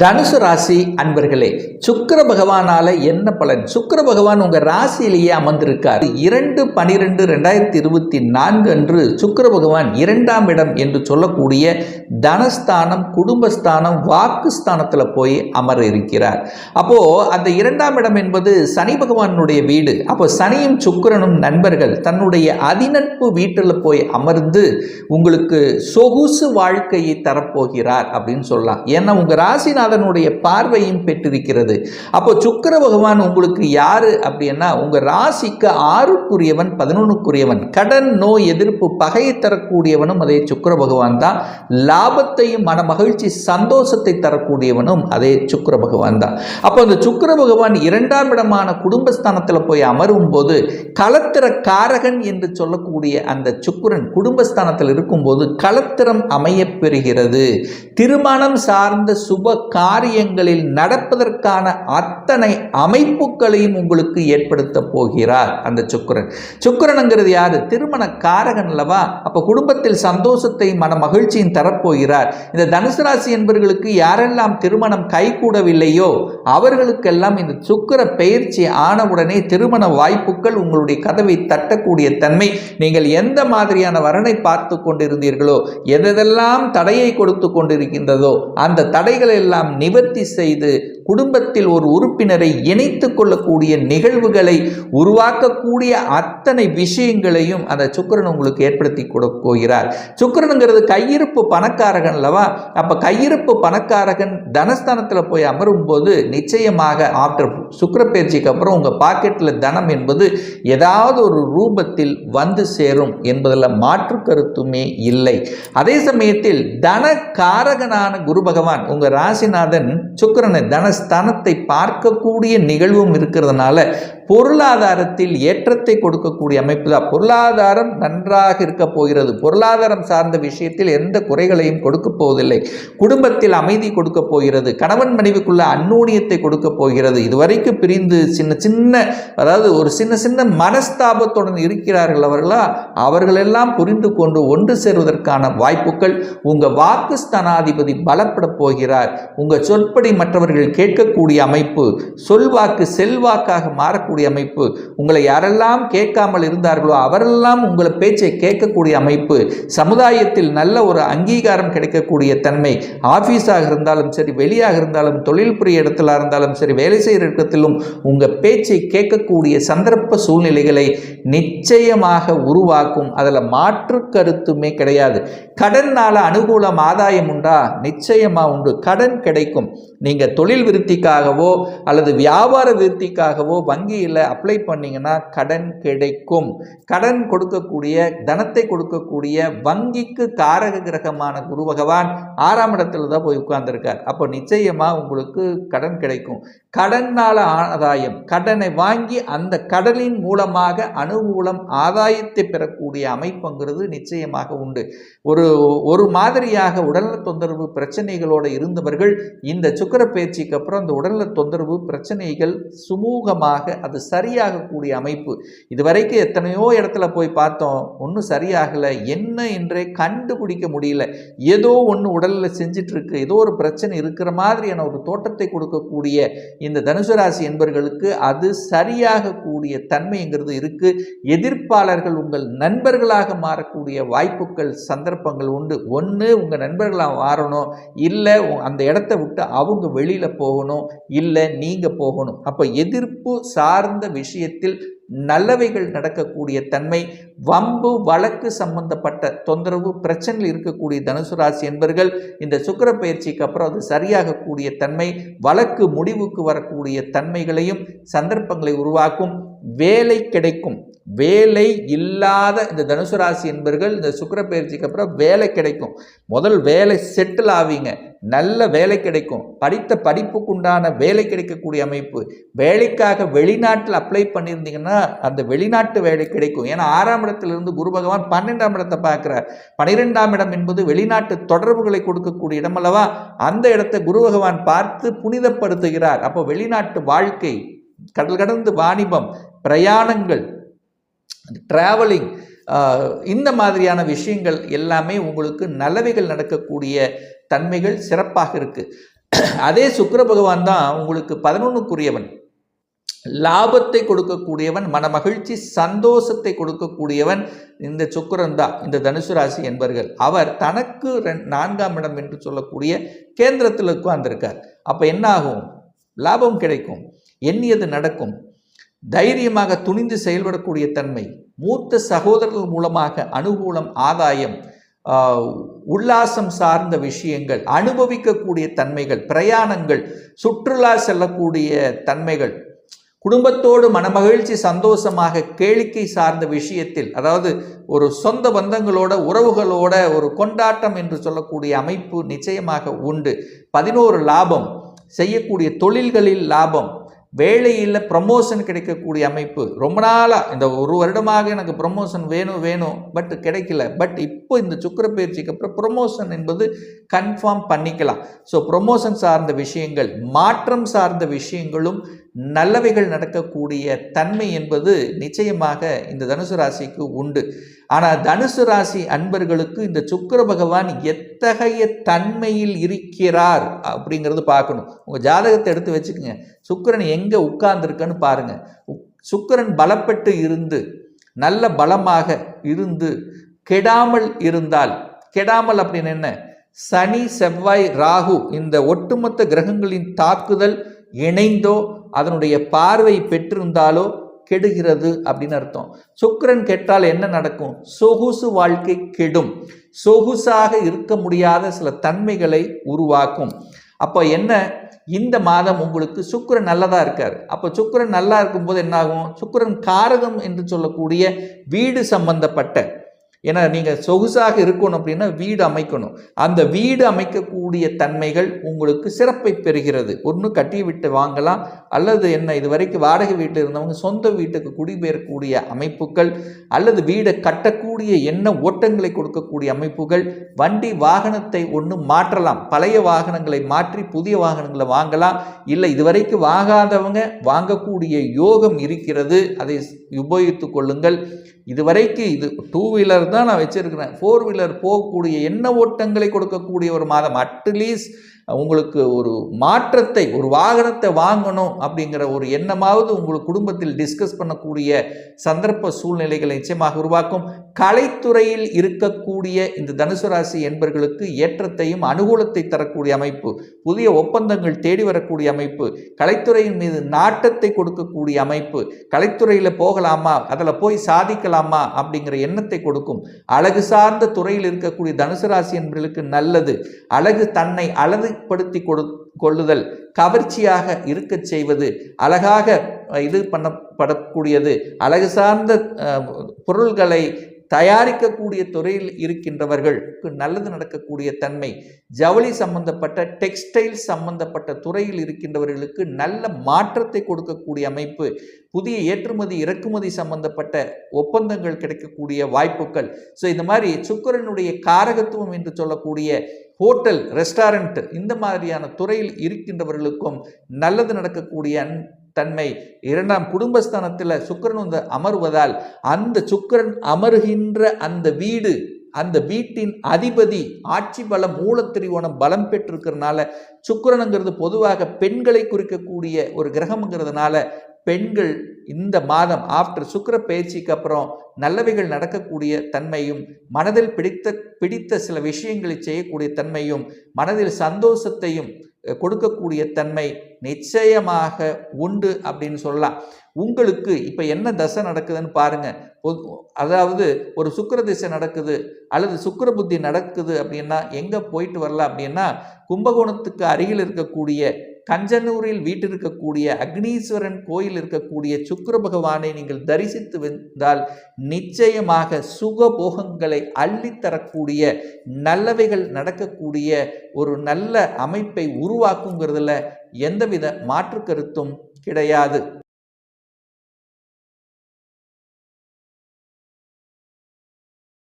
தனுசு ராசி அன்பர்களே சுக்கர பகவானால என்ன பலன்? சுக்கர பகவான் உங்க ராசியிலேயே அமர்ந்திருக்கார். இரண்டு பனிரெண்டு ரெண்டாயிரத்தி இருபத்தி நான்கு அன்று சுக்கர பகவான் இரண்டாம் இடம் என்று சொல்லக்கூடிய தனஸ்தானம் குடும்பஸ்தானம் வாக்குஸ்தானத்துல போய் அமர இருக்கிறார் அப்போ அந்த இரண்டாம் இடம் என்பது சனி பகவானுடைய வீடு. அப்போ சனியும் சுக்கிரனும் நண்பர்கள். தன்னுடைய அதிநட்பு வீட்டில் போய் அமர்ந்து உங்களுக்கு சொகுசு வாழ்க்கையை தரப்போகிறார் அப்படின்னு சொல்லலாம். ஏன்னா உங்க ராசிநாதனுடைய பார்வையும் பெற்றிருக்கிறது. அப்போ சுக்கர பகவான் உங்களுக்கு யாரு அப்படின்னா உங்க ராசிக்கு ஆறுக்குரியவன் பதினொன்றுக்குரியவன் கடன் நோய் எதிர்ப்பு பகையை தரக்கூடியவனும் அதே சுக்கர பகவான் தான். லாபத்தையும் மன மகிழ்ச்சி சந்தோஷத்தை தரக்கூடியவனும் அதே சுக்கர பகவான் தான். அப்போ அந்த சுக்கர பகவான் இரண்டாம் இடமான குடும்பஸ்தானத்தில் போய் அமரும் போது களத்திர காரகன் என்று சொல்லக்கூடிய அந்த சுக்கரன் குடும்பஸ்தானத்தில் இருக்கும்போது களத்திரம் அமையப் பெறுகிறது. திருமணம் சார்ந்த சுப காரியங்களில் நடப்பதற்கான அத்தனை அமைப்புகளையும் உங்களுக்கு ஏற்படுத்த போகிறார் அந்த சுக்கிரன். சுக்கிரனுங்கிறது யாரு? திருமண காரகன் அல்லவா? அப்ப குடும்பத்தில் சந்தோஷத்தை மன மகிழ்ச்சியும் தரப்போகிறார். இந்த தனுசு ராசி என்பவர்களுக்கு யாரெல்லாம் திருமணம் கைகூடவில்லையோ அவர்களுக்கெல்லாம் இந்த சுக்கிர பயிற்சி ஆனவுடனே திருமண வாய்ப்புகள் உங்களுடைய கதவை தட்டக்கூடிய தன்மை. நீங்கள் எந்த மாதிரியான வரனை பார்த்து கொண்டிருந்தீர்களோ எதெல்லாம் தடையை கொடுத்து கொண்டிருக்கின்றதோ அந்த தடைகளை எல்லாம் நிவர்த்தி செய்து குடும்பத்தில் ஒரு உறுப்பினரை இணைத்து கொள்ளக்கூடிய நிகழ்வுகளை உருவாக்கக்கூடிய அத்தனை விஷயங்களையும் அந்த சுக்கிரன் உங்களுக்கு ஏற்படுத்தி கொடுக்க போகிறார். சுக்கிரனுங்கிறது கையிருப்பு பணக்காரகன் அல்லவா? அப்ப கையிருப்பு பணக்காரகன் தனஸ்தானத்தில் போய் அமரும் போது நிச்சயமாக ஆஃப்டர் சுக்கர பயிற்சிக்கு அப்புறம் உங்க பாக்கெட்டில் தனம் என்பது ஏதாவது ஒரு ரூபத்தில் வந்து சேரும் என்பதில் மாற்று கருத்துமே இல்லை. அதே சமயத்தில் தன காரகனான குரு பகவான் உங்க ராசிநாதன் சுக்கிரனை தனஸ்தானத்தை பார்க்கக்கூடிய நிகழ்வும் இருக்கிறதுனால பொருளாதாரத்தில் ஏற்றத்தை கொடுக்கக்கூடிய அமைப்பு தான். பொருளாதாரம் நன்றாக இருக்க போகிறது. பொருளாதாரம் சார்ந்த விஷயத்தில் எந்த குறைகளையும் கொடுக்க போவதில்லை. குடும்பத்தில் அமைதி கொடுக்க போகிறது. கணவன் மனைவிக்குள்ள அந்நூனியத்தை கொடுக்க போகிறது. இதுவரைக்கும் பிரிந்து சின்ன சின்ன அதாவது ஒரு சின்ன சின்ன மனஸ்தாபத்துடன் இருக்கிறார்கள் அவர்களா? அவர்களெல்லாம் புரிந்து கொண்டு ஒன்று சேருவதற்கான வாய்ப்புகள் உங்கள் வாக்கு ஸ்தானாதிபதி பலப்பட போகிறார். உங்கள் சொற்படி மற்றவர்கள் கேட்கக்கூடிய அமைப்பு சொல்வாக்கு செல்வாக்காக மாறக்கூடிய கேட்கக்கூடிய அமைப்பு உங்களை யாரெல்லாம் கேட்காமல் இருந்தார்களோ அவரெல்லாம் உங்களை பேச்சை கேட்கக்கூடிய அமைப்பு சமுதாயத்தில் நல்ல ஒரு அங்கீகாரம் கிடைக்கக்கூடிய தன்மை ஆஃபீஸாக இருந்தாலும் சரி வெளியாக இருந்தாலும் தொழில் புரிய இடத்துல இருந்தாலும் சரி வேலை செய்கிற இடத்திலும் உங்கள் பேச்சை கேட்கக்கூடிய சந்தர்ப்ப சூழ்நிலைகளை நிச்சயமாக உருவாக்கும். அதில் மாற்று கருத்துமே கிடையாது. கடனால் அனுகூலம் ஆதாயம் உண்டா? நிச்சயமாக உண்டு. கடன் கிடைக்கும். நீங்கள் தொழில் விருத்திக்காகவோ அல்லது வியாபார விருத்திக்காகவோ வங்கியில் அப்ளை பண்ணீங்கன்னா கடன் கிடைக்கும். கடன் கொடுக்கக்கூடிய தனத்தை கொடுக்கக்கூடிய வங்கிக்கு காரக கிரகமான குரு பகவான் ஆறாம் இடத்துல தான் போய் உட்கார்ந்துருக்கார். அப்போ நிச்சயமாக உங்களுக்கு கடன் கிடைக்கும். கடனால் ஆதாயம். கடனை வாங்கி அந்த கடலின் மூலமாக அனுகூலம் ஆதாயத்தை பெறக்கூடிய அமைப்புங்கிறது நிச்சயமாக உண்டு. ஒரு ஒரு மாதிரியாக உடல்நல தொந்தரவு பிரச்சனைகளோடு இருந்தவர்கள் இந்த சுக்கர பயிற்சிக்கு அப்புறம் அந்த உடல்நல தொந்தரவு பிரச்சனைகள் சுமூகமாக அது சரியாகக்கூடிய அமைப்பு. இதுவரைக்கும் எத்தனையோ இடத்துல போய் பார்த்தோம் ஒன்றும் சரியாகலை என்ன என்றே கண்டுபிடிக்க முடியல. ஏதோ ஒன்று உடலில் செஞ்சிட்ருக்கு ஏதோ ஒரு பிரச்சனை இருக்கிற மாதிரியான ஒரு தோட்டத்தை கொடுக்கக்கூடிய இந்த தனுசு ராசி என்பர்களுக்கு அது சரியாகக்கூடிய தன்மைங்கிறது இருக்கு. எதிர்ப்பாளர்கள் உங்கள் நண்பர்களாக மாறக்கூடிய வாய்ப்புகள் சந்தர்ப்பங்கள் உண்டு. ஒன்று உங்கள் நண்பர்களாக மாறணும். இல்லை அந்த இடத்த விட்டு அவங்க வெளியில் போகணும். இல்லை நீங்கள் போகணும். அப்போ எதிர்ப்பு சார்ந்த விஷயத்தில் நல்லவைகள் நடக்கக்கூடிய தன்மை வம்பு வழக்கு சம்பந்தப்பட்ட தொந்தரவு பிரச்சனையில் இருக்கக்கூடிய தனுசு ராசி என்பர்கள் இந்த சுக்கர பயிற்சிக்கு அப்புறம் அது சரியாகக்கூடிய தன்மை வழக்கு முடிவுக்கு வரக்கூடிய தன்மைகளையும் சந்தர்ப்பங்களை உருவாக்கும் வேலை கிடைக்கும். வேலை இல்லாத இந்த தனுசு ராசி என்பர்கள் இந்த சுக்கர பயிற்சிக்கு அப்புறம் வேலை கிடைக்கும். முதல் வேலை செட்டில் ஆவீங்க. நல்ல வேலை கிடைக்கும். படித்த படிப்புக்குண்டான வேலை கிடைக்கக்கூடிய அமைப்பு. வேலைக்காக வெளிநாட்டில் அப்ளை பண்ணியிருந்தீங்கன்னா அந்த வெளிநாட்டு வேலை கிடைக்கும். ஏன்னா ஆறாம் இடத்திலிருந்து குரு பகவான் பன்னெண்டாம் இடத்தை பார்க்குறார். பனிரெண்டாம் இடம் என்பது வெளிநாட்டு தொடர்புகளை கொடுக்கக்கூடிய இடம் அல்லவா? அந்த இடத்தை குரு பகவான் பார்த்து புனிதப்படுத்துகிறார். அப்போ வெளிநாட்டு வாழ்க்கை கடல் கடந்து வாணிபம் பிரயாணங்கள் ட்ராவலிங் இந்த மாதிரியான விஷயங்கள் எல்லாமே உங்களுக்கு நல்லவைகள் நடக்கக்கூடிய தன்மைகள் சிறப்பாக இருக்குது அதே சுக்கர பகவான் தான் உங்களுக்கு பதினொன்றுக்குரியவன் லாபத்தை கொடுக்கக்கூடியவன் மனமகிழ்ச்சி சந்தோஷத்தை கொடுக்கக்கூடியவன் இந்த சுக்கிரன் தான் இந்த தனுசு ராசி என்பர்கள். அவர் தனக்கு ரெண் நான்காம் இடம் என்று சொல்லக்கூடிய கேந்திரத்தில் உட்கார்ந்திருக்கார். அப்போ என்ன ஆகும்? லாபம் கிடைக்கும். எண்ணியது நடக்கும். தைரியமாக துணிந்து செயல்படக்கூடிய தன்மை மூத்த சகோதரர்கள் மூலமாக அனுகூலம் ஆதாயம் உல்லாசம் சார்ந்த விஷயங்கள் அனுபவிக்கக்கூடிய தன்மைகள் பிரயாணங்கள் சுற்றுலா செல்லக்கூடிய தன்மைகள் குடும்பத்தோடு மனமகிழ்ச்சி சந்தோஷமாக கேளிக்கை சார்ந்த விஷயத்தில் அதாவது ஒரு சொந்த பந்தங்களோட உறவுகளோட ஒரு கொண்டாட்டம் என்று சொல்லக்கூடிய அமைப்பு நிச்சயமாக உண்டு. பதினோரு லாபம் செய்யக்கூடிய தொழில்களில் லாபம் வேலையில் ப்ரமோஷன் கிடைக்கக்கூடிய அமைப்பு. ரொம்ப நாளாக இந்த ஒரு வருடமாக எனக்கு ப்ரமோஷன் வேணும் வேணும் பட் கிடைக்கல. பட் இப்போ இந்த சுக்கிர பயிற்சிக்கு அப்புறம் ப்ரொமோஷன் என்பது கன்ஃபார்ம் பண்ணிக்கலாம். ஸோ ப்ரொமோஷன் சார்ந்த விஷயங்கள் மாற்றம் சார்ந்த விஷயங்களும் நல்லவைகள் நடக்கக்கூடிய தன்மை என்பது நிச்சயமாக இந்த தனுசு ராசிக்கு உண்டு. ஆனால் தனுசு ராசி அன்பர்களுக்கு இந்த சுக்கர பகவான் எத்தகைய தன்மையில் இருக்கிறார் அப்படிங்கிறது பார்க்கணும். உங்கள் ஜாதகத்தை எடுத்து வச்சுக்கோங்க. சுக்கிரன் எங்கே உட்கார்ந்துருக்குன்னு பாருங்க. உக்- சுக்கிரன் பலப்பட்டு இருந்து நல்ல பலமாக இருந்து கெடாமல் இருந்தால் கெடாமல் அப்படின்னு என்ன? சனி செவ்வாய் ராகு இந்த ஒட்டுமொத்த கிரகங்களின் தாக்குதல் இணைந்தோ அதனுடைய பார்வை பெற்றிருந்தாலோ கெடுகிறது அப்படின்னு அர்த்தம். சுக்கிரன் கெட்டால் என்ன நடக்கும்? சொகுசு வாழ்க்கை கெடும். சொகுசாக இருக்க முடியாத சில தன்மைகளை உருவாக்கும். அப்போ என்ன? இந்த மாதம் உங்களுக்கு சுக்கிரன் நல்லதாக இருக்கார். அப்போ சுக்கிரன் நல்லா இருக்கும்போது என்னாகும்? சுக்கரன் சுக்கிரன் காரகம் என்று சொல்லக்கூடிய வீடு சம்பந்தப்பட்ட ஏன்னா நீங்கள் சொகுசாக இருக்கணும் அப்படின்னா வீடு அமைக்கணும். அந்த வீடு அமைக்கக்கூடிய தன்மைகள் உங்களுக்கு சிறப்பை பெறுகிறது. ஒன்று கட்டி விட்டு வாங்கலாம். அல்லது என்ன இது வரைக்கும் வாடகை வீட்டில் இருந்தவங்க சொந்த வீட்டுக்கு குடிபெயரக்கூடிய அமைப்புகள் அல்லது வீடை கட்டக்கூடிய என்ன ஓட்டங்களை கொடுக்கக்கூடிய அமைப்புகள் வண்டி வாகனத்தை ஒன்று மாற்றலாம். பழைய வாகனங்களை மாற்றி புதிய வாகனங்களை வாங்கலாம். இல்லை இதுவரைக்கும் வாங்காதவங்க வாங்கக்கூடிய யோகம் இருக்கிறது. அதை உபயோகித்து கொள்ளுங்கள். இதுவரைக்கு இது டூ வீலர் தான் நான் வச்சுருக்கிறேன். ஃபோர் வீலர் போகக்கூடிய எண்ண ஓட்டங்களை கொடுக்கக்கூடிய ஒரு மாதம். அட்லீஸ்ட் உங்களுக்கு ஒரு மாற்றத்தை ஒரு வாகனத்தை வாங்கணும் அப்படிங்கிற ஒரு எண்ணமாவது உங்களுக்கு குடும்பத்தில் டிஸ்கஸ் பண்ணக்கூடிய சந்தர்ப்ப சூழ்நிலைகளை நிச்சயமாக உருவாக்கும். கலைத்துறையில் இருக்கக்கூடிய இந்த தனுசு ராசி என்பர்களுக்கு ஏற்றத்தையும் அனுகூலத்தை தரக்கூடிய அமைப்பு புதிய ஒப்பந்தங்கள் தேடி வரக்கூடிய அமைப்பு கலைத்துறையின் மீது நாட்டத்தை கொடுக்கக்கூடிய அமைப்பு கலைத்துறையில் போகலாமா அதில் போய் சாதிக்கலாமா அப்படிங்கிற எண்ணத்தை கொடுக்கும். அழகு சார்ந்த துறையில் இருக்கக்கூடிய தனுசு ராசி என்பர்களுக்கு நல்லது. அழகு தன்னை அழகு அழகுபடுத்தி கொடு கொள்ளுதல் கவர்ச்சியாக இருக்கச் செய்வது அழகாக இது பண்ணப்படக்கூடியது. அழகு சார்ந்த பொருள்களை தயாரிக்கக்கூடிய துறையில் இருக்கின்றவர்களுக்கு நல்லது நடக்கக்கூடிய தன்மை ஜவுளி சம்பந்தப்பட்ட டெக்ஸ்டைல் சம்பந்தப்பட்ட துறையில் இருக்கின்றவர்களுக்கு நல்ல மாற்றத்தை கொடுக்கக்கூடிய அமைப்பு புதிய ஏற்றுமதி இறக்குமதி சம்பந்தப்பட்ட ஒப்பந்தங்கள் கிடைக்கக்கூடிய வாய்ப்புகள். ஸோ இந்த மாதிரி சுக்கரனுடைய காரகத்துவம் என்று சொல்லக்கூடிய ஹோட்டல் ரெஸ்டாரண்ட் இந்த மாதிரியான துறையில் இருக்கின்றவர்களுக்கும் நல்லது நடக்கக்கூடிய தன்மை இரண்டாம் குடும்பஸ்தானத்தில் சுக்கரன் வந்து அமர்வதால் அந்த சுக்கிரன் அமருகின்ற அந்த வீடு அந்த வீட்டின் அதிபதி ஆட்சி பலம் மூலத்திரிவோணம் பலம் பெற்றிருக்கிறதுனால சுக்கிரனுங்கிறது பொதுவாக பெண்களை குறிக்கக்கூடிய ஒரு கிரகம்ங்கிறதுனால பெண்கள் இந்த மாதம் ஆஃப்டர் சுக்கிர பயிற்சிக்கு அப்புறம் நல்லவைகள் நடக்கக்கூடிய தன்மையும் மனதில் பிடித்த பிடித்த சில விஷயங்களை செய்யக்கூடிய தன்மையும் மனதில் சந்தோஷத்தையும் கொடுக்கக்கூடிய தன்மை நிச்சயமாக உண்டு அப்படின்னு சொல்லலாம். உங்களுக்கு இப்போ என்ன தசை நடக்குதுன்னு பாருங்கள் அதாவது ஒரு சுக்கர திசை நடக்குது அல்லது சுக்கிர புத்தி நடக்குது அப்படின்னா எங்கே போயிட்டு வரலாம் அப்படின்னா கும்பகோணத்துக்கு அருகில் இருக்கக்கூடிய கஞ்சனூரில் வீட்டிருக்கக்கூடிய அக்னீஸ்வரன் கோயில் இருக்கக்கூடிய சுக்கர பகவானை நீங்கள் தரிசித்து வந்தால் நிச்சயமாக சுகபோகங்களை அள்ளித்தரக்கூடிய நல்லவைகள் நடக்கக்கூடிய ஒரு நல்ல அமைப்பை உருவாக்குங்கிறதுல எந்தவித மாற்று கருத்தும் கிடையாது.